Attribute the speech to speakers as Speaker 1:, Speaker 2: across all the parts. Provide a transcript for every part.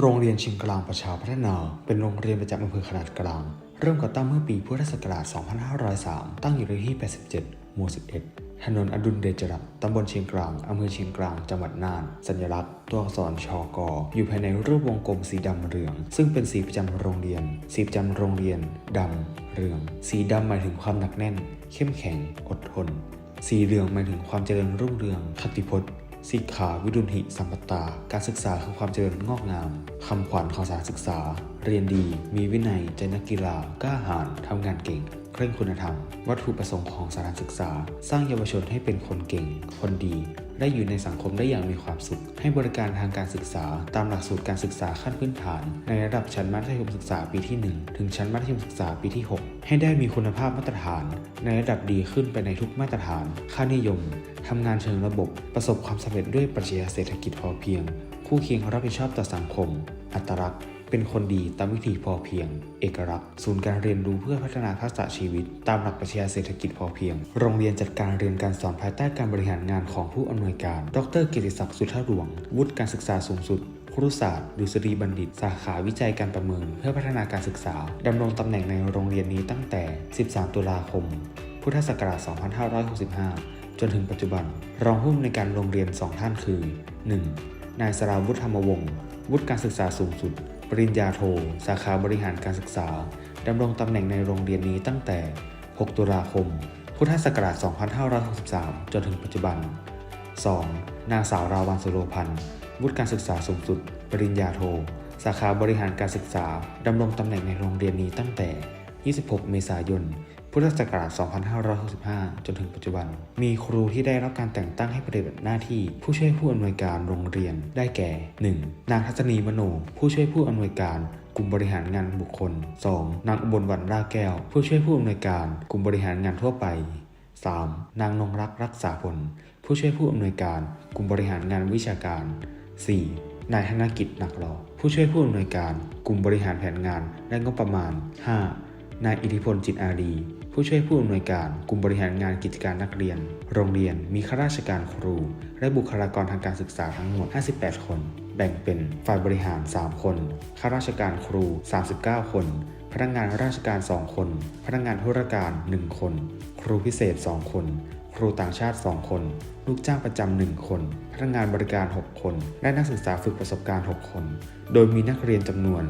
Speaker 1: โรงเรียนเชิงกลางประชาพัฒนา เป็นโรงเรียนประจำอำเภอขนาดกลาง เริ่มก่อตั้งเมื่อปีพุทธศักราช 2503 ตั้งอยู่เลขที่ 87 หมู่ 11 ถนนอดุลเดชรัตน์ตำบลเชียงกลาง อำเภอเชียงกลาง จังหวัดน่าน สัญลักษณ์ ตัวอักษรชกอยู่ภายในรูปวงกลมสีดำเหลือง ซึ่งเป็นสีประจำโรงเรียน สีประจำโรงเรียนดำเหลือง สีดำหมายถึงความหนักแน่น เข้มแข็ง อดทน สีเหลืองหมายถึงความเจริญรุ่งเรือง คติพจน์ สิกขาวิรุณหิสัมปตา การศึกษาคือความเจริญงอกงาม คำขวัญของสารศึกษา เรียนดี มีวินัยใจนักกีฬากล้าหาญทำงานเก่ง เคร่งคุณธรรม วัตถุประสงค์ของสถานศึกษา สร้างเยาวชนให้เป็นคนเก่ง คนดี ได้อยู่ในสังคมได้อย่างมีความสุข ให้บริการทางการศึกษา ตามหลักสูตรการศึกษาขั้นพื้นฐาน ในระดับชั้นมัธยมศึกษาปีที่ 1 ถึงชั้นมัธยมศึกษาปีที่ 6 ให้ได้มีคุณภาพมาตรฐาน ในระดับดีขึ้นไปในทุกมาตรฐาน ค่านิยมทำงานเชิงระบบ ประสบความสำเร็จด้วยปรัชญาเศรษฐกิจพอเพียง คู่เคียงรับผิดชอบต่อสังคม อัตลักษณ์ เป็นคนดีตามวิถีพอเพียง เอกลักษณ์ ศูนย์การเรียนรู้เพื่อพัฒนาทักษะชีวิต ตามหลักปรัชญาเศรษฐกิจพอเพียง โรงเรียนจัดการเรียนการสอนภายใต้การบริหารงานของผู้อำนวยการ ดรกิติศักดิ์สุทธหลวง วุฒิการศึกษาสูงสุดครุศาสตร์ดุษฎีบัณฑิต สาขาวิจัยการประเมิน เพื่อพัฒนาการศึกษา ดำรงตำแหน่งในโรงเรียนนี้ตั้งแต่ 13 ตุลาคม พุทธศักราช 2565 จนถึงปัจจุบัน รองผู้อำนวยการโรงเรียน 2 ท่านคือ 1. นายสราวุฒิธรรมวงศ์วุฒิการศึกษาสูงสุด ริญญาโท สาขาบริหารการศึกษา ดำรงตำแหน่งในโรงเรียนนี้ตั้งแต่ 6 ตุลาคม พุทธศักราช 2563 จนถึงปัจจุบัน 2. นางสาวราวันสุโรพันธ์วุฒิการศึกษาสูงสุด ปริญญาโท สาขาบริหารการศึกษา ดำรงตำแหน่งในโรงเรียนนี้ตั้งแต่ 26 เมษายน พุทธศักราช 2565 จนถึงปัจจุบัน มีครูที่ได้รับการแต่งตั้งให้ปฏิบัติหน้าที่ ผู้ช่วยผู้อำนวยการโรงเรียนได้แก่ 1. นางทัศนีมโน ผู้ช่วยผู้อำนวยการกลุ่มบริหารงานบุคคล 2. นางอุบลวรรณราแก้ว ผู้ช่วยผู้อำนวยการกลุ่มบริหารงานทั่วไป 3. นางนงรักรักษาผล ผู้ช่วยผู้อำนวยการกลุ่มบริหารงานวิชาการ 4. นายธนกิจหนักหล่อผู้ช่วยผู้อำนวยการ กลุ่มบริหารแผนงานและงบประมาณ 5. นายอิทธิพลจิตอารี ผู้ช่วยผู้อำนวยการกลุ่มบริหารงานกิจการนักเรียน โรงเรียนมีข้าราชการครู และบุคลากรทางการศึกษาทั้งหมด 58 คน แบ่งเป็นฝ่ายบริหาร 3 คน ข้าราชการครู 39 คน พนักงานราชการ 2 คน พนักงานธุรการ 1 คน ครูพิเศษ 2 คน ครูต่างชาติ 2 คน ลูกจ้างประจำ 1 คน พนักงานบริการ 6 คน และนักศึกษาฝึกประสบการณ์ 6 คน โดยมีนักเรียนจำนวน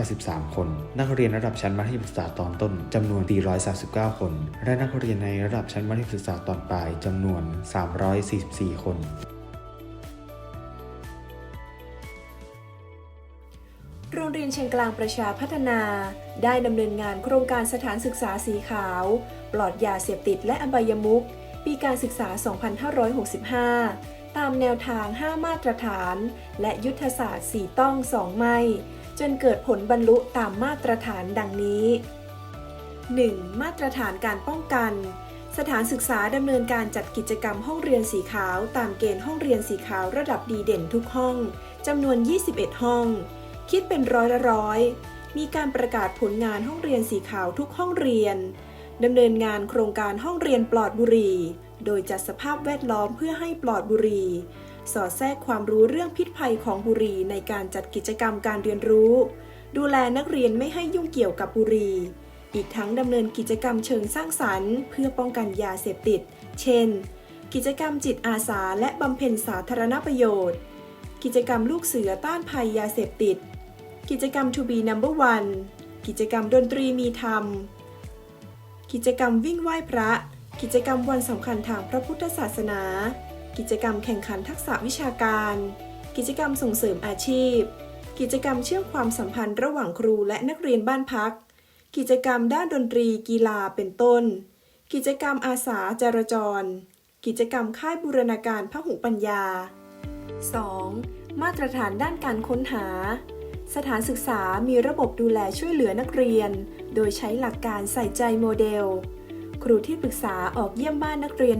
Speaker 1: 783 คน นักเรียนระดับชั้นมัธยมศึกษาตอนต้นจำนวน 439 คน และนักเรียนในระดับชั้นมัธยมศึกษาตอนปลายจำนวน 344 คน
Speaker 2: โรงเรียนเชียงกลางประชาพัฒนา ได้ดำเนินงานโครงการสถานศึกษาสีขาว ปลอดยาเสพติดและอบายมุข ปีการศึกษา 2565 ตามแนวทาง 5 มาตรฐาน และยุทธศาสตร์ 4 ต้อง 2 ไม่ จนเกิดผลบรรลุตามมาตรฐานดังนี้ 1. มาตรฐานการป้องกัน สถานศึกษาดำเนินการจัดกิจกรรมห้องเรียนสีขาว ตามเกณฑ์ห้องเรียนสีขาวระดับดีเด่นทุกห้องจำนวน 21 ห้อง คิดเป็นร้อยละร้อย มีการประกาศผลงานห้องเรียนสีขาวทุกห้องเรียน ดำเนินงานโครงการห้องเรียนปลอดบุหรี่ โดยจัดสภาพแวดล้อมเพื่อให้ปลอดบุหรี่ สอดแทรกความรู้เรื่องพิษภัยของบุหรี่ในการจัดกิจกรรมการเรียนรู้ ดูแลนักเรียนไม่ให้ยุ่งเกี่ยวกับบุหรี่ อีกทั้งดำเนินกิจกรรมเชิงสร้างสรรค์ เพื่อป้องกันยาเสพติด เช่น กิจกรรมจิตอาสาและบำเพ็ญสาธารณประโยชน์ กิจกรรมลูกเสือต้านภัยยาเสพติด กิจกรรม To be number one กิจกรรมดนตรีมีธรรม กิจกรรมวิ่งไหว้พระ กิจกรรมวันสำคัญทางพระพุทธศาสนา กิจกรรมแข่งขันทักษะวิชาการ กิจกรรมส่งเสริมอาชีพ กิจกรรมเชื่อมความสัมพันธ์ระหว่างครูและนักเรียนบ้านพัก กิจกรรมด้านดนตรี กีฬาเป็นต้น กิจกรรมอาสาจราจร กิจกรรมค่ายบูรณาการพหุปัญญา 2. มาตรฐานด้านการค้นหา สถานศึกษามีระบบดูแลช่วยเหลือนักเรียน โดยใช้หลักการใส่ใจโมเดล ครูที่ปรึกษาออกเยี่ยมบ้านนักเรียน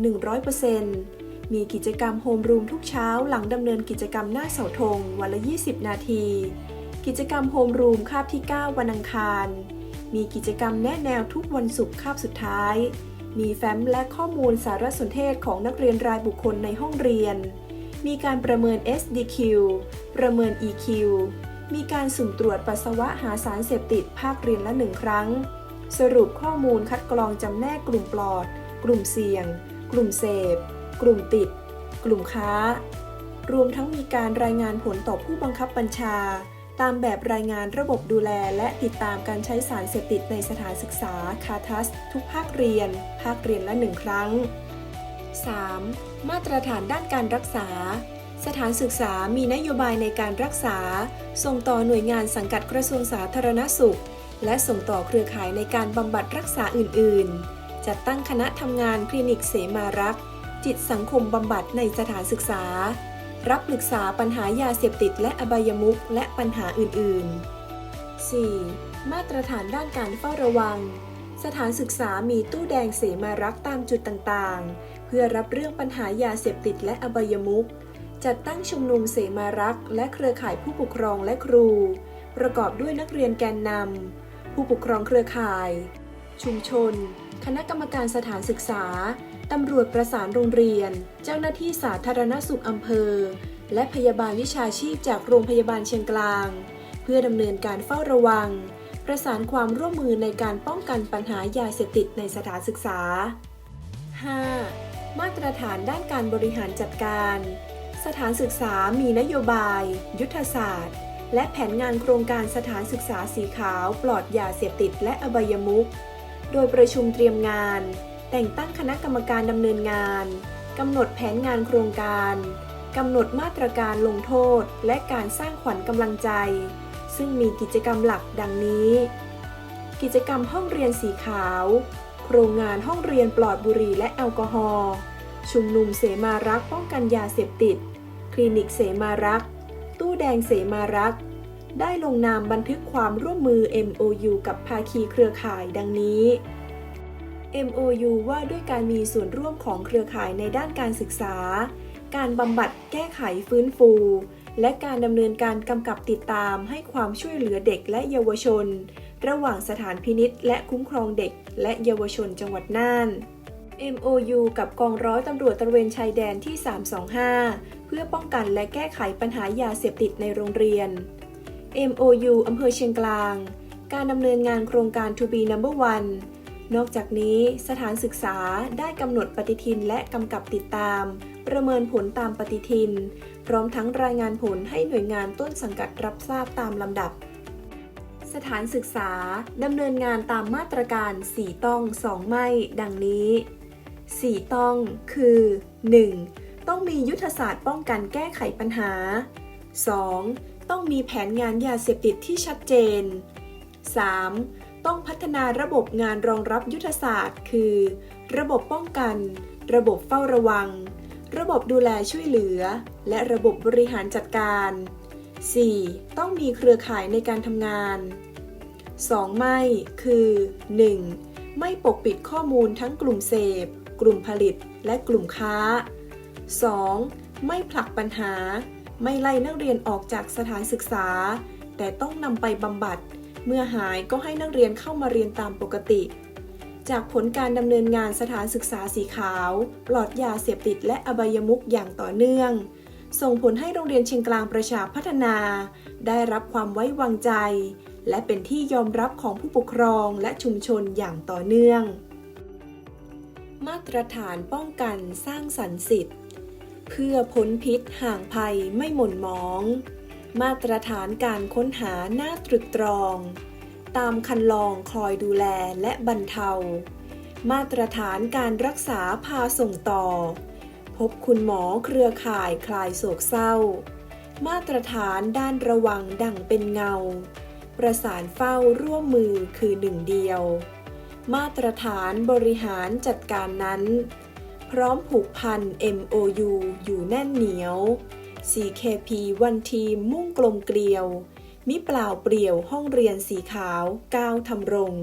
Speaker 2: 100%มีกิจกรรมโฮมรูมทุกเช้าหลังดำเนินกิจกรรมหน้าเสาธงวันละ 20 นาที กิจกรรมโฮมรูมคาบที่ 9 วันอังคาร มีกิจกรรมแนะแนวทุกวันศุกร์คาบสุดท้าย มีแฟ้มและข้อมูลสารสนเทศของนักเรียนรายบุคคลในห้องเรียนมีการประเมิน SDQ ประเมิน EQ มีการสุ่มตรวจปัสสาวะหาสารเสพติดภาคเรียนละหนึ่งครั้ง สรุปข้อมูลคัดกรองจำแนกกลุ่มปลอด กลุ่มเสี่ยง กลุ่มเสพ กลุ่มติด กลุ่มค้า รวมทั้งมีการรายงานผลต่อผู้บังคับบัญชา ตามแบบรายงานระบบดูแลและติดตามการใช้สารเสพติดในสถานศึกษาคาทัส ทุกภาคเรียน ภาคเรียนละหนึ่งครั้ง 3. มาตรฐานด้านการรักษา สถานศึกษามีนโยบายในการรักษา ส่งต่อหน่วยงานสังกัดกระทรวงสาธารณสุข และส่งต่อเครือข่ายในการบำบัดรักษาอื่น ๆ จัดตั้งคณะทำงานคลินิกเสมารักษ์จิตสังคมบำบัดในสถานศึกษา รับปรึกษาปัญหายาเสพติดและอบายมุขและปัญหาอื่น ๆ 4. มาตรฐานด้านการเฝ้าระวัง สถานศึกษามีตู้แดงเสมารักษ์ตามจุดต่าง ๆ เพื่อรับเรื่องปัญหายาเสพติดและอบายมุข จัดตั้งชุมนุมเสมารักษ์และเครือข่ายผู้ปกครองและครู ประกอบด้วยนักเรียนแกนนำผู้ปกครองเครือข่าย ชุมชน คณะกรรมการสถานศึกษาตำรวจประสานโรงเรียน เจ้าหน้าที่สาธารณสุขอำเภอ และพยาบาลวิชาชีพจากโรงพยาบาลเชียงกลาง เพื่อดำเนินการเฝ้าระวัง ประสานความร่วมมือในการป้องกันปัญหายาเสพติดในสถานศึกษา 5. มาตรฐานด้านการบริหารจัดการ สถานศึกษามีนโยบาย ยุทธศาสตร์ และแผนงานโครงการสถานศึกษาสีขาว ปลอดยาเสพติดและอบายมุข โดยประชุมเตรียมงาน แต่งตั้งคณะกรรมการดำเนินงานกำหนดแผนงานโครงการกำหนดมาตรการลงโทษ และการสร้างขวัญกำลังใจ ซึ่งมีกิจกรรมหลักดังนี้ กิจกรรมห้องเรียนสีขาว โครงงานห้องเรียนปลอดบุหรี่และแอลกอฮอล์ชุมนุมเสมารักป้องกันยาเสพติด ลินิกเสมารักตู้แดงเสมารักได้ลงนามบันทึกความร่วมมือ MOU กับภาคีเครือข่ายดังนี้ MOU ว่าด้วยการมีส่วนร่วมของเครือข่ายในด้านการศึกษา การบำบัดแก้ไขฟื้นฟู และการดำเนินการกำกับติดตามให้ความช่วยเหลือเด็กและเยาวชน ระหว่างสถานพินิษและคุ้มครองเด็กและเยาวชนจังหวัดน่าน MOU กับกองร้อยตำรวจตระเวนชายแดนที่ 325 เพื่อป้องกันและแก้ไขปัญหายาเสพติดในโรงเรียน MOU อำเภอเชียงกลาง การดำเนินงานโครงการ To be number one นอกจากนี้สถานศึกษาได้กำหนดปฏิทินและกำกับติดตาม ประเมินผลตามปฏิทิน พร้อมทั้งรายงานผลให้หน่วยงานต้นสังกัดรับทราบตามลำดับ สถานศึกษาดำเนินงานตามมาตรการ 4 ต้อง 2 ไม่ ดังนี้ 4 ต้องคือ 1. ต้องมียุทธศาสตร์ป้องกันแก้ไขปัญหา 2. ต้องมีแผนงานยาเสพติดที่ชัดเจน 3. ต้องพัฒนาระบบงานรองรับยุทธศาสตร์ คือ ระบบป้องกัน ระบบเฝ้าระวัง ระบบดูแลช่วยเหลือ และระบบบริหารจัดการ 4. ต้องมีเครือข่ายในการทำงาน 2. ไม่ คือ 1. ไม่ปกปิดข้อมูลทั้งกลุ่มเสพ กลุ่มผลิตและกลุ่มค้า 2. ไม่ผลักปัญหา ไม่ไล่นักเรียนออกจากสถานศึกษา แต่ต้องนำไปบำบัด เมื่อหายก็ให้นักเรียนเข้ามาเรียนตามปกติ จากผลการดำเนินงานสถานศึกษาสีขาวปลอดยาเสพติดและอบายมุขอย่างต่อเนื่อง ส่งผลให้โรงเรียนเชียงกลางประชาพัฒนา ได้รับความไว้วางใจ และเป็นที่ยอมรับของผู้ปกครองและชุมชนอย่างต่อเนื่อง มาตรฐานป้องกันสร้างสรรค์สิทธิ์ เพื่อพ้นพิษห่างภัยไม่หม่นมอง มาตรฐานการค้นหาหน้าตรึกตรอง ตามคันลองคอยดูแลและบรรเทา มาตรฐานการรักษาพาส่งต่อ พบคุณหมอเครือข่ายคลายโศกเศร้า มาตรฐานด้านระวังดังเป็นเงา ประสานเฝ้าร่วมมือคือหนึ่งเดียว มาตรฐานบริหารจัดการนั้น พร้อมผูกพัน MOU อยู่แน่นเหนียว CKP วันทีมมุ่งกลมเกลียว มิเปล่าเปลี่ยวห้องเรียนสีขาวก้าวทำรง